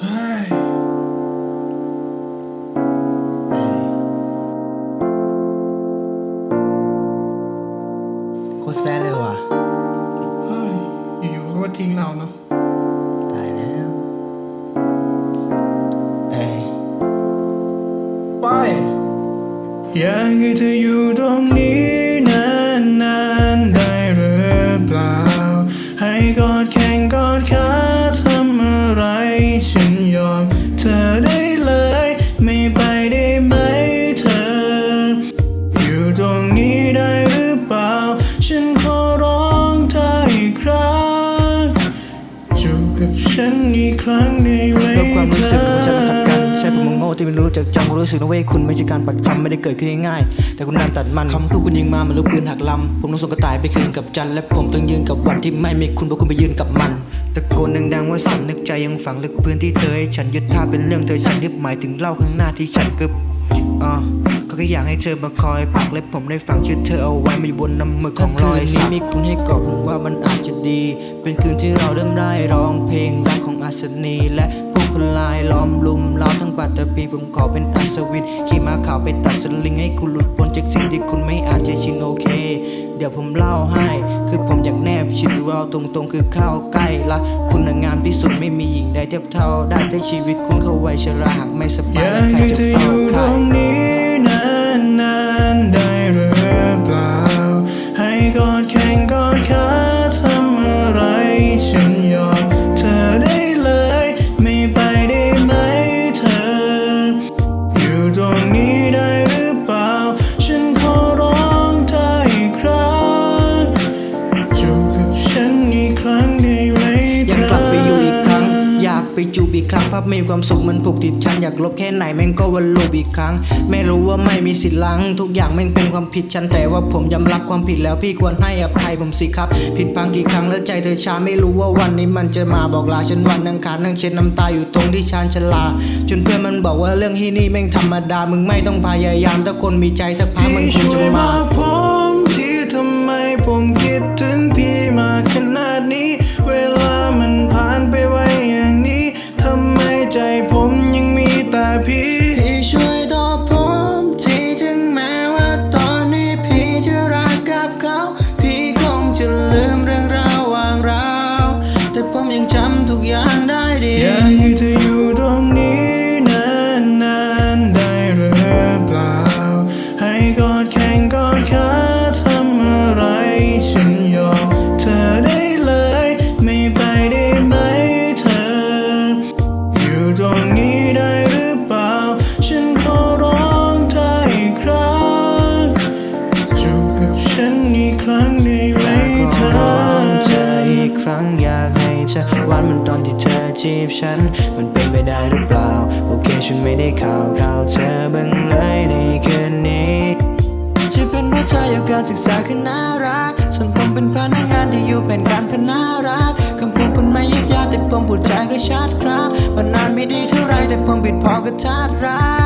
เฮ้ยโคตรแซ่เลยว่ะ เฮ้ยอยู่ๆเขาก็ทิ้งเราเนาะ ตายแล้วเอ้ยไป อยากให้เธออยู่ตรงนี้นานๆได้หรือเปล่า ให้กอดแข่งกอดขาทำอะไรฉัน ยอม เธอได้เลย ไม่ไปได้ไหมเธอ อยู่ตรงนี้ได้หรือเปล่า ฉันขอร้องเธออีกครั้งจูบกับฉันอีกครั้งได้ไหมเพื่อความรู้สึกของฉันมันขัดกันเธอใช่ผมมึงโง่ที่ไม่รู้จักจำความรู้สึกนะเว้ยคุณไม่ใช่การปักจำไม่ได้เกิดขึ้นง่ายๆแต่คุณนำตัดมันคำพูดคุณยิงมาเหมันลูกปืนหักลำผมต้องส่งกระต่ายไปคืนกับจันทร์และผมต้องยืนกับวันที่ไม่มีคุณเพราะคุณไปยืนกับมัน ตะโกนดังๆว่าสำนึกใจยังฝังลึกพื้นที่เธอให้ฉันยึดท่าเป็นเรื่องเธอฉันที่หมายถึงเล่าข้างหน้าที่ฉันกึบอ่าก็แค่อยากให้เธอมาคอยปักและผมได้ฝังชื่อเธอเอาไว้มาอยู่บนน้ำมือของรอยนี้มีคุณให้กอดผมว่ามันอาจจะดี เป็นคืนที่เราเริ่มได้ร้องเพลงรักของอัศนีและพวกคนลายล้อมลุมเราทั้งปัตตภีผมขอเป็นอัศวินขี่ม้าขาวไปตัดสลิงให้คุณหลุดพ้นจากสิ่งที่คุณไม่อาจจะชินโอเค เดี๋ยวผมเล่าให้ คือผมอยากแนบชิดเราตรงๆ คือเข้าใกล้ละ คุณงามที่สุดไม่มีหญิงใดเทียบเท่า ได้แต่ชีวิตคุณเข้าไว้ชราหากไม่สบายและกใครจะเฝ้าใคร อีกครั้งภาพมีความสุขมันผูกติดฉันอยากลบแค่ไหนแม่งก็วนลูปอีกครั้ง ไม่รู้ว่าไม่มีสิทธิ์ล้างทุกอย่างแม่งเป็นความผิดฉันแต่ว่าผมยอมรับความผิดแล้วพี่ควรให้อภัยผมสิครับ ผิดพังกี่ครั้งแล้วใจเธอช้าไม่รู้ว่าวันนี้มันจะมาบอกลาฉันวันอังคารนั่งเช็ดน้ำตาอยู่ตรงที่ชานชลา จนเพื่อนมันบอกว่าเรื่องที่นี่แม่งธรรมดามึงไม่ต้องพยายามถ้าคนมีใจสักพักมันคงจะมา อย่ากให้เธอหวานมันตอนที่เธอจีบฉัน มันเป็นไปได้หรือเปล่า โอเคฉันไม่ได้ข่าวข่าวเธอบ้างเลยในคืนนี้จะเป็นเพราะเธออยู่การศึกษาคือน่ารัก ส่วนผมเป็นพนักงานที่อยู่เป็นการพน่ารักคำพูดคุณไม่ยึดยากแต่ผมพูดใจก็ชัดครับมันนานไม่ดีเท่าไรแต่ผมผิดพอกับชาติรัก